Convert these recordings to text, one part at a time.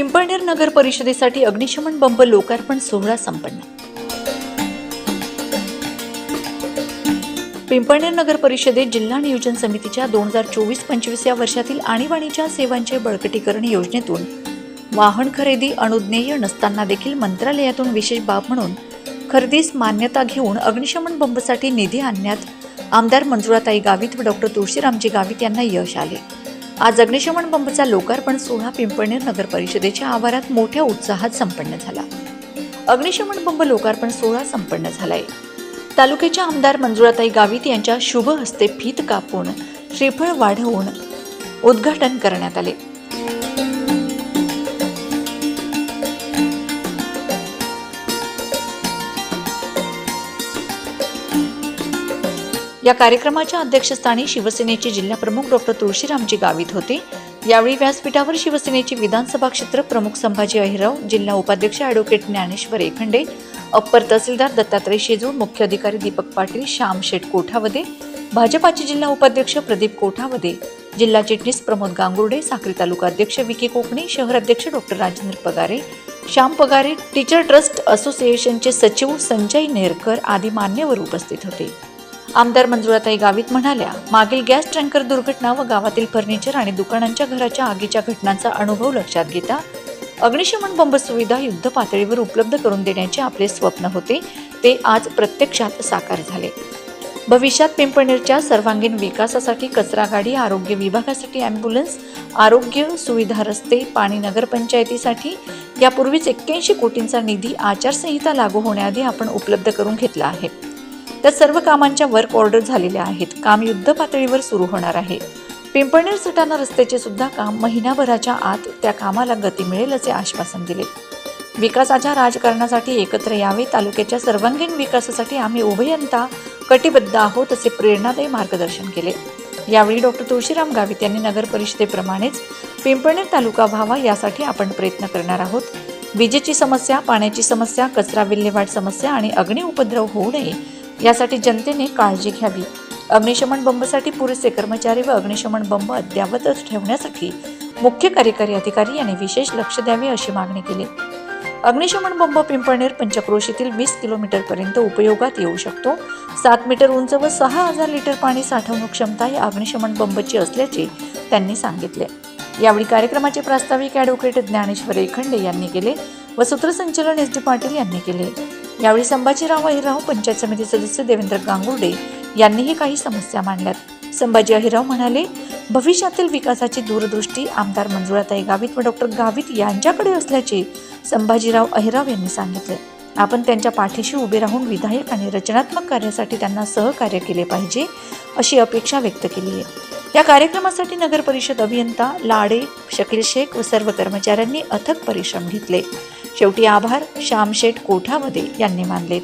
पिंपळनेर नगर परिषदेसाठी अग्निशमन बंब लोकार्पण सोहळा संपन्न. पिंपळनेर नगर परिषदेत जिल्हा नियोजन समितीच्या दोन हजार चोवीस पंचवीस या वर्षातील आणीबाणीच्या सेवांचे बळकटीकरण योजनेतून वाहन खरेदी अनुज्ञेय नसताना देखील मंत्रालयातून विशेष बाब म्हणून खरेदीस मान्यता घेऊन अग्निशमन बंबसाठी निधी आणण्यात आमदार मंजुळाताई गावित व डॉक्टर तुळशीरामजी गावित यांना यश आले. आज अग्निशमन बंबचा लोकार्पण सोहळा पिंपळनेर नगर परिषदेच्या आवारात मोठ्या उत्साहात संपन्न झाला. अग्निशमन बंब लोकार्पण सोहळा संपन्न झालाय. तालुक्याच्या आमदार मंजुळाताई गावित यांच्या शुभ हस्ते फीत कापून श्रीफळ वाढवून उद्घाटन करण्यात आले. या कार्यक्रमाच्या अध्यक्षस्थानी शिवसेनेचे जिल्हाप्रमुख डॉक्टर तुळशीरामजी गावित होते. यावेळी व्यासपीठावर शिवसेनेचे विधानसभा क्षेत्र प्रमुख संभाजी अहिराव जिल्हा उपाध्यक्ष ॲडव्होकेट ज्ञानेश्वर एखंडे अप्पर तहसीलदार दत्तात्रय शेजूळ मुख्य अधिकारी दीपक पाटील श्याम शेठ कोठावदे भाजपाचे जिल्हा उपाध्यक्ष प्रदीप कोठावदे जिल्हा चिटणीस प्रमोद गांगुर्डे साक्री तालुका अध्यक्ष विकी कोकणे शहर अध्यक्ष doctor Rajendra Pagare Shyam Pagare teacher trust असोसिएशनचे सचिव संजय नेरकर आदी मान्यवर उपस्थित होते. आमदार मंजुळाताई गावित म्हणाल्या मागील गॅस टँकर दुर्घटना व गावातील फर्निचर आणि दुकानांच्या घराच्या आगीच्या घटनांचा अनुभव लक्षात घेता अग्निशमन बंब सुविधा युद्ध पातळीवर उपलब्ध करून देण्याचे आपले स्वप्न होते ते आज प्रत्यक्षात साकार झाले. भविष्यात पिंपणेरच्या सर्वांगीण विकासासाठी कचरा गाडी आरोग्य विभागासाठी ॲम्ब्युलन्स आरोग्य सुविधा रस्ते पाणी नगरपंचायतीसाठी यापूर्वीच एक्क्याऐंशी कोटींचा निधी आचारसंहिता लागू होण्याआधी आपण उपलब्ध करून घेतला आहे. त्या सर्व कामांच्या वर्क ऑर्डर झालेल्या आहेत. काम युद्ध पातळीवर सुरू होणार आहे. पिंपळनेर सटाणा रस्त्याचे सुद्धा काम महिनाभराच्या आत त्या कामाला गती मिळेल असे आश्वासन दिले. विकासाच्या राजकारणासाठी एकत्र यावे तालुक्याच्या सर्वांगीण विकासासाठी आम्ही उभयंता कटिबद्ध आहोत असे प्रेरणादायी मार्गदर्शन केले. यावेळी डॉक्टर तुळशीराम गावित यांनी नगर परिषदेप्रमाणेच पिंपळनेर तालुका व्हावा यासाठी आपण प्रयत्न करणार आहोत. विजेची समस्या पाण्याची समस्या कचरा विल्हेवाट समस्या आणि अग्नि उपद्रव होऊ नये यासाठी जनतेने काळजी घ्यावी. अग्निशमन बंबसाठी पुरेसे कर्मचारी व अग्निशमन बंब अद्यावतच ठेवण्यासाठी मुख्य कार्यकारी अधिकारी यांनी विशेष लक्ष द्यावे अशी मागणी केली. अग्निशमन बंब पिंपळनेर पंचक्रोशीतील वीस किलोमीटर पर्यंत उपयोगात येऊ शकतो. सात मीटर उंच व सहा हजार लिटर पाणी साठवणूक क्षमता या अग्निशमन बंबची असल्याचे त्यांनी सांगितले. यावेळी कार्यक्रमाचे प्रास्ताविक ॲडव्होकेट ज्ञानेश्वर एखंडे यांनी केले व सूत्रसंचलन एस डी पाटील यांनी केले. यावेळी संभाजीराव अहिराव पंचायत समिती सदस्य देवेंद्र गांगुर्डे यांनीही काही समस्या मांडल्यात. संभाजी अहिराव म्हणाले भविष्यातील विकासाची दूरदृष्टी आमदार मंजुळाताई गावित व डॉक्टर गावित यांच्याकडे असल्याचे संभाजीराव अहिराव यांनी सांगितले. आपण त्यांच्या पाठीशी उभे राहून विधायक आणि रचनात्मक कार्यासाठी त्यांना सहकार्य केले पाहिजे अशी अपेक्षा व्यक्त केली आहे. या कार्यक्रमासाठी नगर परिषद अभियंता लाडे शकील शेख व सर्व कर्मचाऱ्यांनी अथक परिश्रम घेतले. शेवटी आभार श्यामशेठ कोठावदे यांनी मानलेत.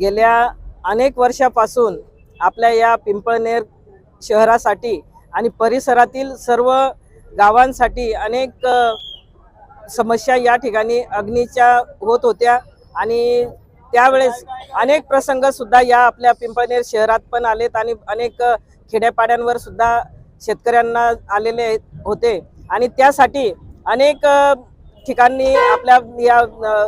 गेल्या अनेक वर्षापासून आपल्या या पिंपळनेर शहरासाठी आणि परिसरातील सर्व गावांसाठी अनेक समस्या या ठिकाणी अग्नीच्या होत होत्या आणि त्यावेळेस अनेक प्रसंग सुद्धा या आपल्या पिंपळनेर शहरात पण आलेत आणि अनेक खेड्यापाड्यांवरसुद्धा खेड्यापाड्यांवर सुद्धा शेतकऱ्यांना आलेले होते. आणि त्यासाठी अनेक ठिकाणी आपल्या या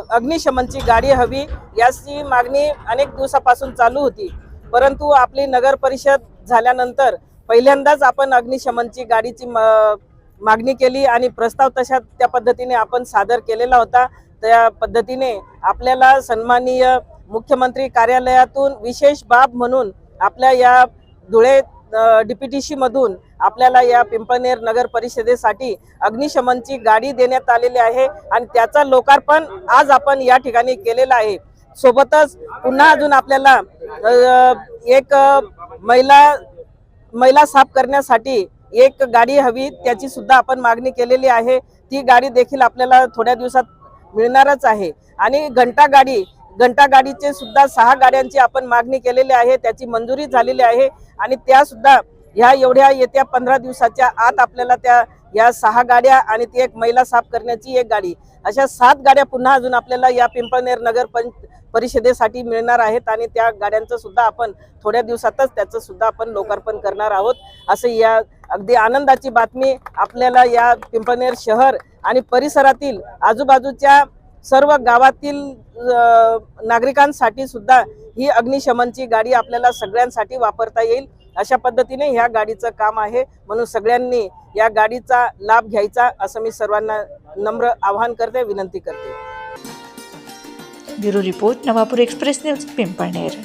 अग्निशमनची गाडी हवी याची मागणी अनेक दिवसापासून चालू होती. परंतु आपली नगर परिषद झाल्यानंतर पहिल्यांदाच आपण अग्निशमनची गाडीची म- मागणी केली आणि प्रस्ताव तशा त्या पद्धतीने आपण सादर केलेला होता. त्या पद्धतीने आपल्याला सन्माननीय मुख्यमंत्री कार्यालयातून विशेष बाब म्हणून आपल्या या धुळे डीपीटीसी मधून आपल्याला या पिंपळनेर नगर परिषदेसाठी अग्निशमनची गाडी देण्यात आलेली आहे आणि त्याचा लोकार्पण आज आपण या ठिकाणी केलेला आहे. सोबतच पुन्हा अजून आपल्याला एक महिला महिला साफ करण्यासाठी एक गाडी हवी त्याची सुद्धा आपण मागणी केलेली आहे. ती गाडी देखील आपल्याला थोड्या दिवसात मिळणारच आहे. आणि घंटा गाडी घंटा गाडीचे सुद्धा सहा गाड्यांची आपण मागणी केलेली आहे त्याची मंजुरी झालेली आहे आणि त्या सुद्धा ह्या एवढ्या येत्या पंधरा दिवसाच्या आत आपल्याला त्या या सहा गाड्या आणि ती एक महिला साफ करण्याची एक गाडी. अशा सात गाड्या पुन्हा अजून आपल्याला या पिंपळनेर नगर परिषदेसाठी मिळणार आहेत आणि त्या गाड्यांचं सुद्धा आपण थोड्या दिवसातच त्याचं सुद्धा आपण लोकार्पण करणार आहोत. असं या अगदी आनंदाची बातमी आपल्याला या पिंपळनेर शहर आणि परिसरातील आजूबाजूच्या सर्व गावातील नागरिकांसाठी सुद्धा ही अग्निशमनची गाडी आपल्याला सगळ्यांसाठी वापरता येईल. अशा पद्धतीने ह्या गाडीचं काम आहे. म्हणून सगळ्यांनी या गाडीचा लाभ घ्यायचा असं मी सर्वांना नम्र आवाहन करते विनंती करते. Bureau report Navapur express news Pimpalner.